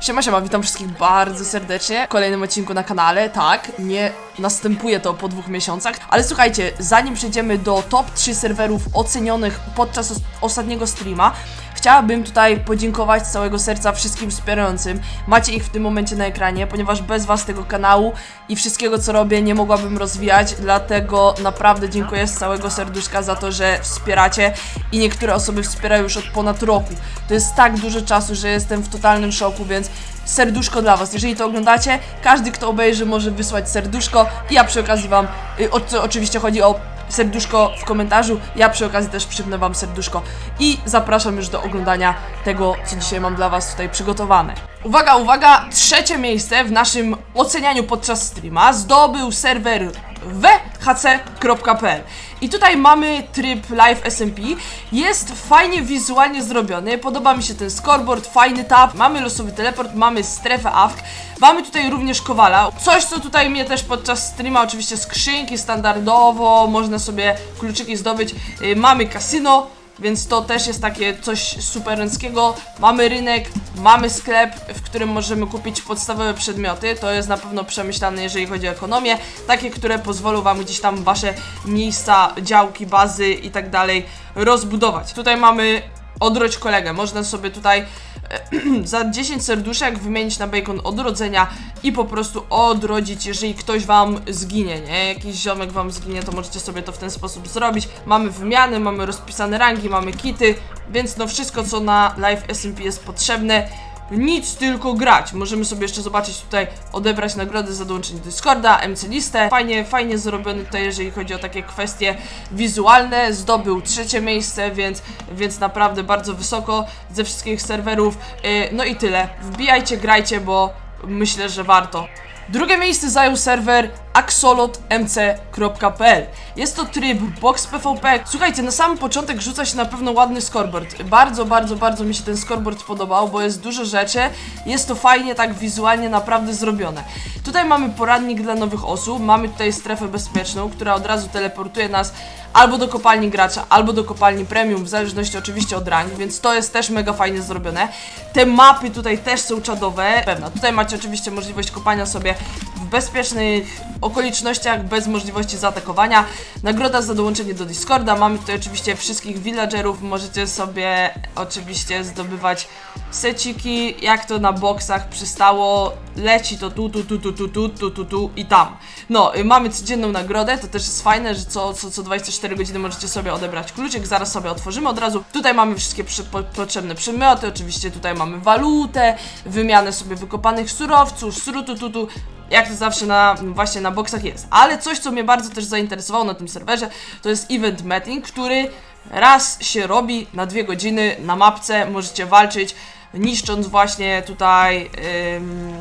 Siema, siema, witam wszystkich bardzo serdecznie w kolejnym odcinku na kanale. Tak, nie następuje to po dwóch miesiącach, ale słuchajcie, zanim przejdziemy do top 3 serwerów ocenionych podczas os- ostatniego streama, chciałabym tutaj podziękować z całego serca wszystkim wspierającym. Macie ich w tym momencie na ekranie, ponieważ bez was tego kanału i wszystkiego co robię nie mogłabym rozwijać, dlatego naprawdę dziękuję z całego serduszka za to, że wspieracie i niektóre osoby wspierają już od ponad roku. To jest tak dużo czasu, że jestem w totalnym szoku, więc serduszko dla was. Jeżeli to oglądacie, każdy kto obejrzy może wysłać serduszko i ja przy okazji wam, y, o oczywiście chodzi o serduszko w komentarzu, ja przy okazji też przypnę wam serduszko i zapraszam już do oglądania tego, co dzisiaj mam dla was tutaj przygotowane. Uwaga, uwaga, trzecie miejsce w naszym ocenianiu podczas streama zdobył serwer whc.pl i tutaj mamy tryb Live SMP, jest fajnie wizualnie zrobiony, podoba mi się ten scoreboard, fajny tab, mamy losowy teleport, mamy strefę AFK, mamy tutaj również Kowala, coś co tutaj mnie też podczas streama, oczywiście skrzynki standardowo, można sobie kluczyki zdobyć, Y, mamy kasyno, więc to też jest takie coś superenckiego. Mamy rynek, mamy sklep, w którym możemy kupić podstawowe przedmioty. To jest na pewno przemyślane, jeżeli chodzi o ekonomię. Takie, które pozwolą Wam gdzieś tam Wasze miejsca, działki, bazy i tak dalej rozbudować. Tutaj mamy odrodź kolegę. Można sobie tutaj za 10 serduszek wymienić na bacon odrodzenia i po prostu odrodzić, jeżeli ktoś wam zginie, nie? Jakiś ziomek wam zginie, to możecie sobie to w ten sposób zrobić. Mamy wymiany, mamy rozpisane rangi, mamy kity, więc no wszystko co na live SMP jest potrzebne. Nic tylko grać. Możemy sobie jeszcze zobaczyć tutaj, odebrać nagrody za dołączenie do Discorda, MC listę. Fajnie, fajnie zrobiony tutaj, jeżeli chodzi o takie kwestie wizualne. Zdobył trzecie miejsce, więc, więc naprawdę bardzo wysoko ze wszystkich serwerów. Yy, no i tyle. Wbijajcie, grajcie, bo myślę, że warto. Drugie miejsce zajął serwer axolotmc.pl. Jest to tryb box PvP. Słuchajcie, na sam początek rzuca się na pewno ładny scoreboard. Bardzo, bardzo, bardzo mi się ten scoreboard podobał, bo jest dużo rzeczy. Jest to fajnie, tak wizualnie naprawdę zrobione. Tutaj mamy poradnik dla nowych osób, mamy tutaj strefę bezpieczną, która od razu teleportuje nas albo do kopalni gracza, albo do kopalni premium, w zależności oczywiście od rangi, więc to jest też mega fajnie zrobione. Te mapy tutaj też są czadowe, pewna. Tutaj macie oczywiście możliwość kopania sobie bezpiecznych okolicznościach, bez możliwości zaatakowania. Nagroda za dołączenie do Discorda. Mamy tutaj oczywiście wszystkich villagerów. Możecie sobie oczywiście zdobywać seciki, jak to na boksach przystało. Leci to tu, tu, tu, tu, tu, tu, tu, tu, tu i tam. No, y, mamy codzienną nagrodę, to też jest fajne, że co, co, co 24 godziny możecie sobie odebrać kluczyk, zaraz sobie otworzymy od razu. Tutaj mamy wszystkie przy, po, potrzebne przedmioty, oczywiście tutaj mamy walutę, wymianę sobie wykopanych surowców, srutu, tutu, jak to zawsze na, właśnie na boksach jest. Ale coś, co mnie bardzo też zainteresowało na tym serwerze, to jest event meeting, który raz się robi na dwie godziny na mapce, możecie walczyć, niszcząc właśnie tutaj... Ym,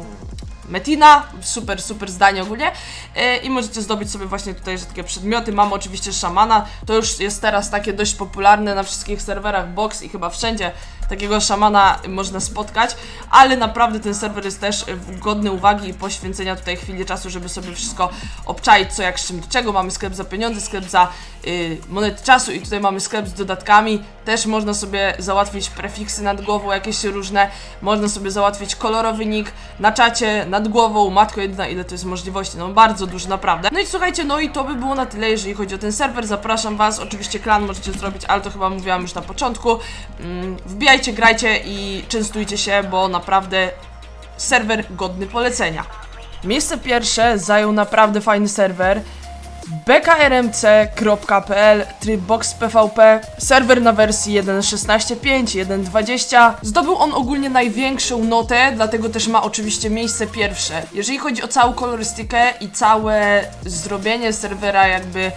Metina, super, super zdanie ogólnie. E, i możecie zdobyć sobie właśnie tutaj takie przedmioty, mamy oczywiście szamana, to już jest teraz takie dość popularne na wszystkich serwerach box i chyba wszędzie. Takiego szamana można spotkać, ale naprawdę ten serwer jest też godny uwagi i poświęcenia tutaj chwili czasu, żeby sobie wszystko obczaić, co jak z czym do czego, mamy sklep za pieniądze, sklep za y, monety czasu i tutaj mamy sklep z dodatkami, też można sobie załatwić prefiksy nad głową jakieś różne, można sobie załatwić kolorowy nick na czacie, nad głową, matko jedyna, ile to jest możliwości, no bardzo dużo naprawdę. No i słuchajcie, no i to by było na tyle, jeżeli chodzi o ten serwer, zapraszam was, oczywiście klan możecie zrobić, ale to chyba mówiłam już na początku, mm, wbijajcie, grajcie i częstujcie się, bo naprawdę serwer godny polecenia. Miejsce pierwsze zajął naprawdę fajny serwer bkrmc.pl tryb box PvP serwer na wersji 1.16.5 1.20 zdobył on ogólnie największą notę dlatego też ma oczywiście miejsce pierwsze. Jeżeli chodzi o całą kolorystykę i całe zrobienie serwera jakby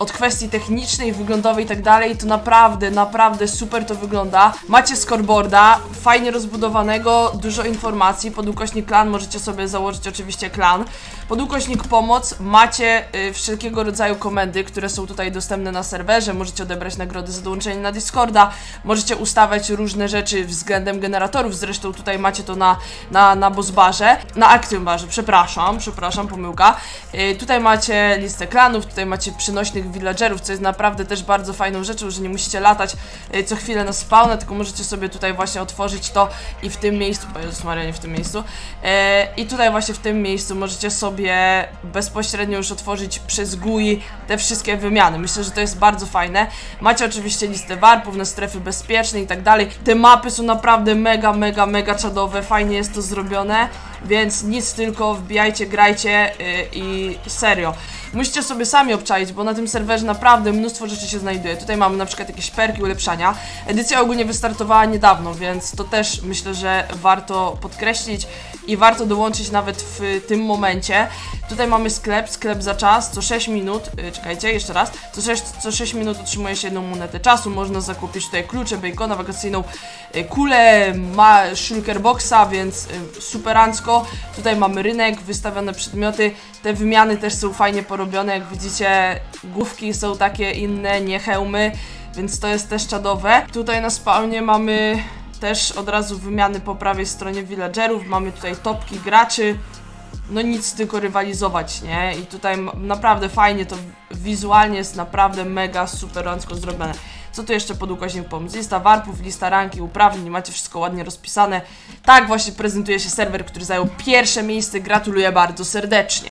od kwestii technicznej, wyglądowej i tak dalej, to naprawdę, naprawdę super to wygląda. Macie scoreboarda, fajnie rozbudowanego, dużo informacji, pod ukośnik klan możecie sobie założyć oczywiście klan. Pod ukośnik pomoc macie y, wszelkiego rodzaju komendy, które są tutaj dostępne na serwerze, możecie odebrać nagrody za dołączenie na Discorda, możecie ustawiać różne rzeczy względem generatorów, zresztą tutaj macie to na, na, na bossbarze, na Actium barze, przepraszam, przepraszam, pomyłka. Y, tutaj macie listę klanów, tutaj macie przynośnych villagerów, co jest naprawdę też bardzo fajną rzeczą, że nie musicie latać e, co chwilę na spawna, tylko możecie sobie tutaj właśnie otworzyć to i w tym miejscu, bo Jezus Maria, nie w tym miejscu, e, i tutaj właśnie w tym miejscu możecie sobie bezpośrednio już otworzyć przez GUI te wszystkie wymiany. Myślę, że to jest bardzo fajne. Macie oczywiście listę warpów na strefy bezpieczne i tak dalej. Te mapy są naprawdę mega, mega, mega czadowe, fajnie jest to zrobione, więc nic tylko wbijajcie, grajcie yy, i serio. Musicie sobie sami obczaić, bo na tym serwerze naprawdę mnóstwo rzeczy się znajduje. Tutaj mamy na przykład jakieś perki, ulepszania. Edycja ogólnie wystartowała niedawno, więc to też myślę, że warto podkreślić i warto dołączyć nawet w tym momencie. Tutaj mamy sklep, sklep za czas, co 6 minut, yy, czekajcie, jeszcze raz, co 6, co 6 minut otrzymuje się jedną monetę czasu, można zakupić tutaj klucze, bacona, wakacyjną yy, kulę, ma shulker boxa, więc yy, superancko. Tutaj mamy rynek, wystawione przedmioty, te wymiany też są fajnie porobione, jak widzicie główki są takie inne, nie hełmy, więc to jest też czadowe. Tutaj na spawnie mamy też od razu wymiany po prawej stronie villagerów, mamy tutaj topki graczy, no nic, tylko rywalizować, nie? I tutaj naprawdę fajnie to wizualnie jest naprawdę mega superancko zrobione. Co tu jeszcze pod ukośnik pomóc? Lista warpów, lista ranki, uprawnień, macie wszystko ładnie rozpisane. Tak właśnie prezentuje się serwer, który zajął pierwsze miejsce. Gratuluję bardzo serdecznie.